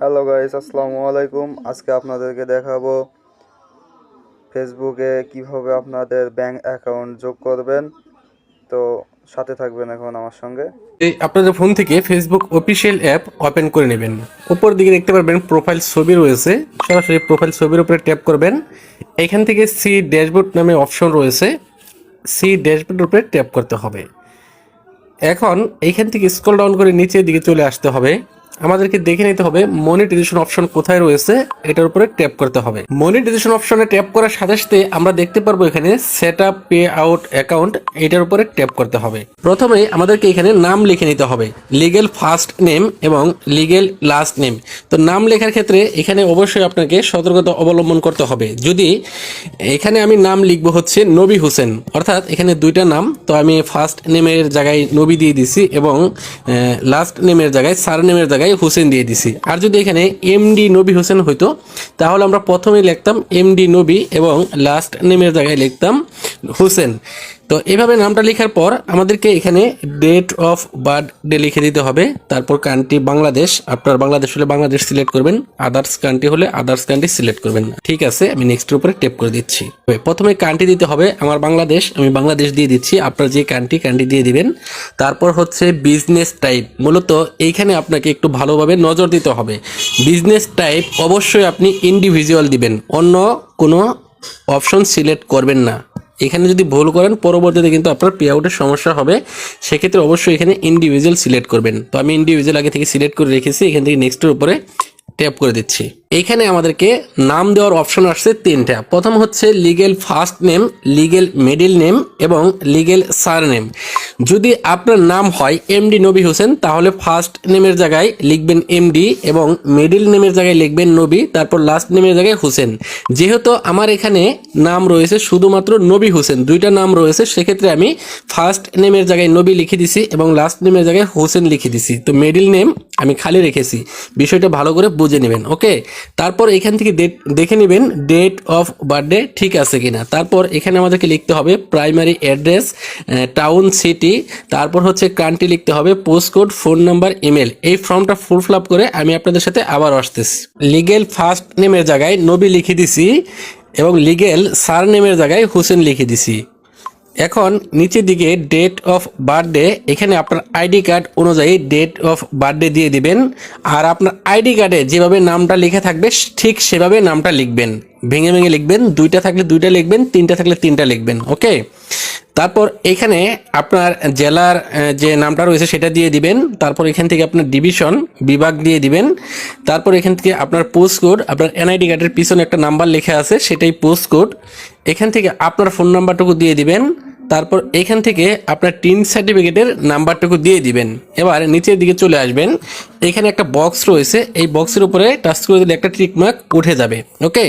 Hello guys আসসালামু আলাইকুম। আজকে আপনাদেরকে দেখাবো ফেসবুকে কীভাবে আপনাদের ব্যাংক অ্যাকাউন্ট যোগ করবেন। তো সাথে থাকবেন এখন আমার সঙ্গে। এই আপনাদের ফোন থেকে ফেসবুক অফিসিয়াল অ্যাপ ওপেন করে নেবেন। উপর দিকে দেখতে পারবেন প্রোফাইল ছবি রয়েছে। সরাসরি প্রোফাইল ছবির উপরে ট্যাপ করবেন। এখান থেকে সি ড্যাশবোর্ড নামে অপশন রয়েছে। সি ড্যাশবোর্ডের উপরে ট্যাপ করতে হবে। এখন এইখান থেকে স্ক্রল ডাউন করে নিচের দিকে চলে আসতে হবে। আমাদেরকে দেখে নিতে হবে মনিটাইজেশন অপশন কোথায় রয়েছে, এটার উপরে ট্যাপ করতে হবে। মনিটাইজেশন অপশনে ট্যাপ করার সাথে সাথে আমরা দেখতে পারব এখানে set up pay out account এটার উপরে ট্যাপ করতে হবে। প্রথমে আমাদেরকে এখানে নাম লিখে নিতে হবে লিগেল ফার্স্ট নেম এবং লিগেল লাস্ট নেম তো নাম লেখার ক্ষেত্রে এখানে অবশ্যই আপনাকে সতর্কতা অবলম্বন করতে হবে। যদি এখানে আমি নাম লিখব হচ্ছে নবী হোসেন, অর্থাৎ এখানে দুইটা নাম, তো আমি ফার্স্ট নেমের জায়গায় নবী দিয়ে দিছি এবং লাস্ট নেমের জায়গায় সার নেমের জায়গায় হোসেন দিয়ে দিছি। আর যদি এখানে এমডি নবী হোসেন হইতো, তাহলে আমরা প্রথমে লিখতাম এমডি নবী এবং লাস্ট নেমের জায়গায় লিখতাম হোসেন। তো এভাবে নামটা লেখার পর আমাদেরকে এখানে ডেট অফ বার্থডে লিখে দিতে হবে। তারপর কান্ট্রি বাংলাদেশ, আপনার বাংলাদেশ হলে বাংলাদেশ সিলেক্ট করবেন আদার্স কান্ট্রি হলে আদার্স কান্ট্রি সিলেক্ট করবেন। ঠিক আছে, আমি নেক্সটের উপরে টেপ করে দিচ্ছি। প্রথমে কান্ট্রি দিতে হবে, আমার বাংলাদেশ, আমি বাংলাদেশ দিয়ে দিচ্ছি, আপনার যে কান্ট্রি কান্ট্রি দিয়ে দিবেন। তারপর হচ্ছে বিজনেস টাইপ মূলত এইখানে আপনাকে একটু ভালোভাবে নজর দিতে হবে। বিজনেস টাইপ অবশ্যই আপনি ইন্ডিভিজুয়াল দিবেন, অন্য কোনো অপশন সিলেক্ট করবেন না। এখানে যদি ভুল করেন, পরবর্তীতে কিন্তু আপনার পে আউটের সমস্যা হবে। সেক্ষেত্রে অবশ্যই এখানে ইন্ডিভিজুয়াল সিলেক্ট করবেন। তো আমি ইন্ডিভিজুয়াল আগে থেকে সিলেক্ট করে রেখেছি, এখান থেকে নেক্সটের উপরে ট্যাপ করে দিচ্ছি। এইখানে আমাদেরকে নাম দেওয়ার অপশন আসছে তিনটা। প্রথম হচ্ছে legal first name legal middle name এবং লিগেল সার নেম যদি আপনার নাম হয় এমডি নবী হোসেন, তাহলে ফার্স্ট নেমের জায়গায় লিখবেন এমডি এবং মিডিল নেমের জায়গায় লিখবেন নবী, তারপর লাস্ট নেমের জায়গায় হোসেন। যেহেতু আমার এখানে নাম রয়েছে শুধুমাত্র নবী হোসেন, দুইটা নাম রয়েছে, সেক্ষেত্রে আমি ফার্স্ট নেমের জায়গায় নবী লিখে দিছি এবং লাস্ট নেমের জায়গায় হোসেন লিখে দিছি। তো মিডিল নেম আমি খালি রেখেছি। বিষয়টা ভালো করে বুঝে নেবেন ওকে তারপর এখান থেকে ডেট দেখে নেবেন ডেট অফ বার্থডে ঠিক আছে কিনা। তারপর এখানে আমাদেরকে লিখতে হবে প্রাইমারি অ্যাড্রেস টাউন সিটি তারপর হচ্ছে কান্ট্রি লিখতে হবে post code phone number email এই ফর্মটা ফুল ফিল আপ করে আমি আপনাদের সাথে আবার আসতেছি। লিগেল ফার্স্ট নেমের জায়গায় নবী লিখে দিছি এবং লিগেল সার নেমের জায়গায় হোসেন লিখে দিছি। এখন নিচের দিকে ডেট অফ বার্থডে এখানে আপনার আইডি কার্ড অনুযায়ী ডেট অফ বার্থডে দিয়ে দিবেন। আর আপনার আইডি কার্ডে যেভাবে নামটা লিখে থাকবে, ঠিক সেভাবে নামটা লিখবেন। ভেঙে ভেঙে লিখবেন, দুইটা থাকলে দুইটা লিখবেন, তিনটা থাকলে তিনটা লিখবেন ওকে তারপর এখানে আপনার জেলার যে নামটা রয়েছে সেটা দিয়ে দিবেন। তারপর এখান থেকে আপনার ডিভিশন বিভাগ দিয়ে দিবেন। তারপর এখান থেকে আপনার পোস্ট কোড আপনার এনআইডি কার্ডের পিছনে একটা নাম্বার লেখা আছে, সেটাই পোস্ট কোড এখান থেকে আপনার ফোন নাম্বারটুকু দিয়ে দিবেন। তারপর এখান থেকে আপনার টিন সার্টিফিকেটের নাম্বারটুকু দিয়ে দিবেন। এবার নিচের দিকে চলে আসবেন। এখানে একটা বক্স রয়েছে, এই বক্সের উপরে টাচ করে দিলে একটা টিক মার্ক উঠে যাবে। ওকে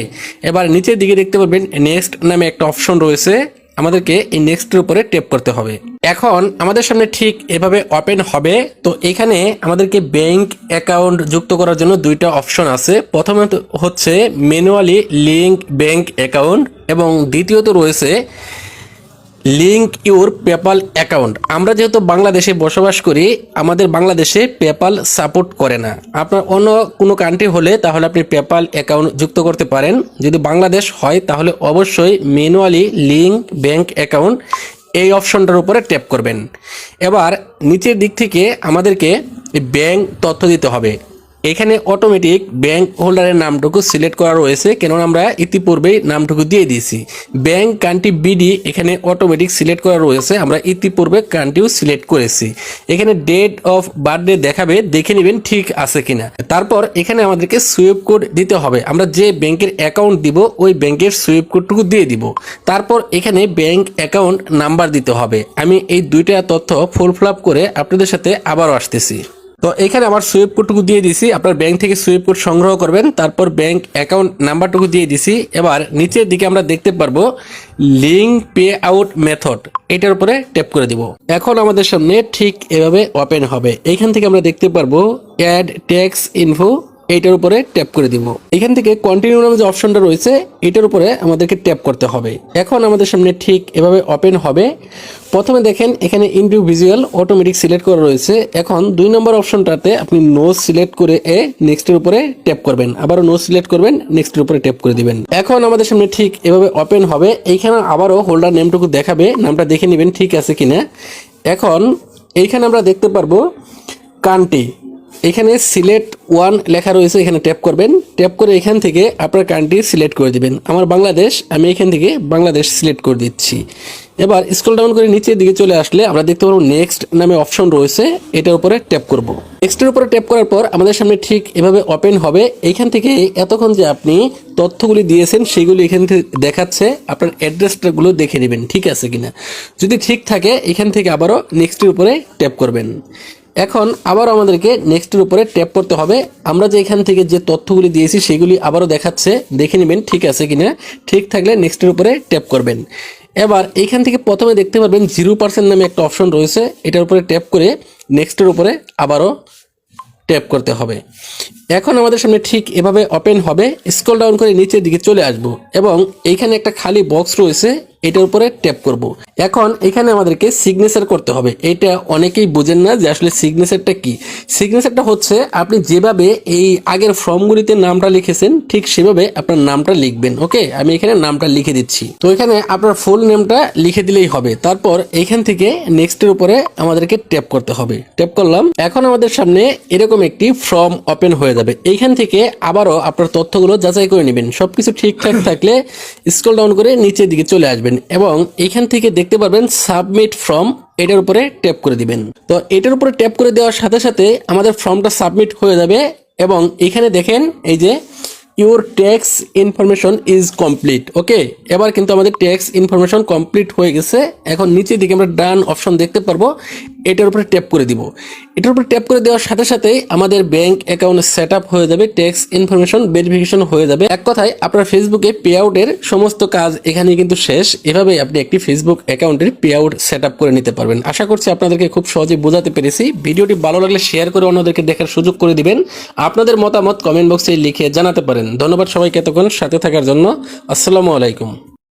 এবার নিচের দিকে দেখতে পাবেন নেক্সট নামে একটা অপশন রয়েছে। আমাদেরকে এই নেক্সটের উপরে টেপ করতে হবে। এখন আমাদের সামনে ঠিক এভাবে ওপেন হবে। তো এখানে আমাদেরকে ব্যাংক অ্যাকাউন্ট যুক্ত করার জন্য দুইটা অপশন আছে। প্রথমে হচ্ছে ম্যানুয়ালি লিঙ্ক ব্যাংক অ্যাকাউন্ট এবং দ্বিতীয়ত রয়েছে লিঙ্ক ইউর পেপাল অ্যাকাউন্ট আমরা যেহেতু বাংলাদেশে বসবাস করি, আমাদের বাংলাদেশে পেপাল সাপোর্ট করে না। আপনার অন্য কোনো কান্ট্রি হলে তাহলে আপনি পেপাল অ্যাকাউন্ট যুক্ত করতে পারেন। যদি বাংলাদেশ হয়, তাহলে অবশ্যই ম্যানুয়ালি লিঙ্ক ব্যাংক অ্যাকাউন্ট এই অপশনটার উপরে ট্যাপ করবেন। এবার, নিচের দিক থেকে আমাদেরকে ব্যাংক তথ্য দিতে হবে। এখানে অটোমেটিক ব্যাংক হোল্ডারের নামটুকু সিলেক্ট করা রয়েছে, কেননা আমরা ইতিপূর্বেই নামটুকু দিয়ে দিয়েছি। ব্যাংক কান্ট্রি বিডি এখানে অটোমেটিক সিলেক্ট করা রয়েছে, আমরা ইতিপূর্বে কান্ট্রিও সিলেক্ট করেছি। এখানে ডেট অফ বার্থডে দেখাবে, দেখে নেবেন ঠিক আছে কিনা। তারপর এখানে আমাদেরকে সুইপ কোড দিতে হবে। আমরা যে ব্যাংকের অ্যাকাউন্ট দিব, ওই ব্যাংকের সুইপ কোডটুকু দিয়ে দিব। তারপর এখানে ব্যাংক অ্যাকাউন্ট নাম্বার দিতে হবে। আমি এই দুইটা তথ্য ফুল ফিল আপ করে আপনাদের সাথে আবারও আসতেছি। তো এখানে আমার সুইপ কোডটুকু দিয়ে দিছি। আপনার ব্যাংক থেকে সুইপ কোড সংগ্রহ করবেন, তারপর ব্যাংক অ্যাকাউন্ট নাম্বারটুকু দিয়ে দিছি। এবার নিচের দিকে আমরা দেখতে পারব লিঙ্ক পে আউট মেথড এটার উপরে ট্যাপ করে দিব। এখন আমাদের সামনে ঠিক এভাবে ওপেন হবে। এইখান থেকে আমরা দেখতে পারব অ্যাড ট্যাক্স ইনফো এইটার উপরে ট্যাপ করে দিব। এখান থেকে কন্টিনিউ নামে যে অপশনটা রয়েছে, এটার উপরে আমাদেরকে ট্যাপ করতে হবে। এখন আমাদের সামনে ঠিক এভাবে ওপেন হবে। প্রথমে দেখেন, এখানে ইন্ডিভিজুয়াল অটোমেটিক সিলেক্ট করা রয়েছে। এখন দুই নম্বর অপশনটাতে আপনি নো সিলেক্ট করে এ নেক্সটের উপরে ট্যাপ করবেন। আবারও নো সিলেক্ট করবেন নেক্সটের উপরে ট্যাপ করে দিবেন। এখন আমাদের সামনে ঠিক এভাবে ওপেন হবে। এইখানে আবারও হোল্ডার নেমটুকু দেখাবে। নামটা দেখে নেবেন ঠিক আছে কিনা। এখন এইখানে আমরা দেখতে পারব কান্টি এখানে সিলেক্ট ওয়ান লেখা রয়েছে, এখানে ট্যাপ করবেন। ট্যাপ করে এখান থেকে আপনার কান্ট্রি সিলেক্ট করে দিবেন। আমার বাংলাদেশ, আমি এখান থেকে বাংলাদেশ সিলেক্ট করে দিচ্ছি। এবার স্ক্রল ডাউন করে নিচের দিকে চলে আসলে আমরা দেখতে পারব নেক্সট নামে অপশন রয়েছে, এটার উপরে ট্যাপ করব। নেক্সটের উপরে ট্যাপ করার পর আমাদের সামনে ঠিক এভাবে ওপেন হবে। এইখান থেকে এতক্ষণ যে আপনি তথ্যগুলি দিয়েছেন, সেগুলি এখান থেকে দেখাচ্ছে, আপনার অ্যাড্রেসটাগুলো দেখে নেবেন, ঠিক আছে কিনা? যদি ঠিক থাকে, এখান থেকে আবারও নেক্সটের উপরে ট্যাপ করবেন। এখন আবার আমাদেরকে নেক্সটের উপরে ট্যাপ করতে হবে। আমরা যে এখান থেকে যে তথ্যগুলি দিয়েছি, সেগুলি আবারও দেখাচ্ছে। দেখে নেবেন ঠিক আছে কিনা। ঠিক থাকলে নেক্সটের উপরে ট্যাপ করবেন। এবার এইখান থেকে প্রথমে দেখতে পারবেন জিরো পার্সেন্ট নামে একটা অপশন রয়েছে। এটার উপরে ট্যাপ করে নেক্সটের উপরে আবারও ট্যাপ করতে হবে। এখন আমাদের সামনে ঠিক এভাবে ওপেন হবে। স্ক্রল ডাউন করে নিচের দিকে চলে আসব এবং এইখানে একটা খালি বক্স রয়েছে, এটার উপরে ট্যাপ করব। এখন এখানে আমাদেরকে সিগনেচার করতে হবে। এটা অনেকেই বোঝেন না যে আসলে সিগনেচারটা কি। সিগনেচারটা হচ্ছে আপনি যেভাবে এই আগের ফর্মগুলিতে নামটা লিখেছেন, ঠিক সেভাবে আপনার নামটা লিখবেন, ওকে? আমি এখানে নামটা লিখে দিচ্ছি। তো এখানে আপনার ফুল নেমটা লিখে দিলেই হবে। তারপর এখান থেকে নেক্সটের উপরে আমাদেরকে ট্যাপ করতে হবে। ট্যাপ করলাম। এখন আমাদের সামনে এরকম একটি ফর্ম ওপেন হয়ে যাবে। এইখান থেকে আবারও আপনার তথ্যগুলো যাচাই করে নেবেন। সব কিছু ঠিকঠাক থাকলে স্ক্রল ডাউন করে নিচের দিকে চলে আসবেন এবং এইখান থেকে দেখতে পারবেন সাবমিট ফর্ম এটার উপরে ট্যাপ করে দিবেন। তো এটার উপরে ট্যাপ করে দেওয়ার সাথে সাথে আমাদের ফর্মটা সাবমিট হয়ে যাবে এবং এখানে দেখেন এই যে your tax information is complete okay এবার কিন্তু আমাদের ট্যাক্স ইনফরমেশন কমপ্লিট হয়ে গেছে। এখন নিচের দিকে আমরা ডান অপশন দেখতে পারব। এটার উপরে ট্যাপ করে দিব। এটার উপরে ট্যাপ করে দেওয়ার সাথে সাথে আমাদের ব্যাংক অ্যাকাউন্ট সেট আপ হয়ে যাবে ট্যাক্স ইনফরমেশন ভেরিফিকেশন হয়ে যাবে। এক কথায়, আপনার ফেসবুকে পে আউটের সমস্ত কাজ এখানে কিন্তু শেষ। এভাবে আপনি একটি ফেসবুক অ্যাকাউন্টের পে আউট সেট আপ করে নিতে পারবেন। আশা করছি আপনাদেরকে খুব সহজে বোঝাতে পেরেছি। ভিডিওটি ভালো লাগলে শেয়ার করে অন্যদেরকে দেখার সুযোগ করে দিবেন। আপনাদের মতামত কমেন্ট বক্সে লিখে জানাতে পারেন। ধন্যবাদ সবাইকে এতক্ষণ সাথে থাকার জন্য। আসসালামু আলাইকুম।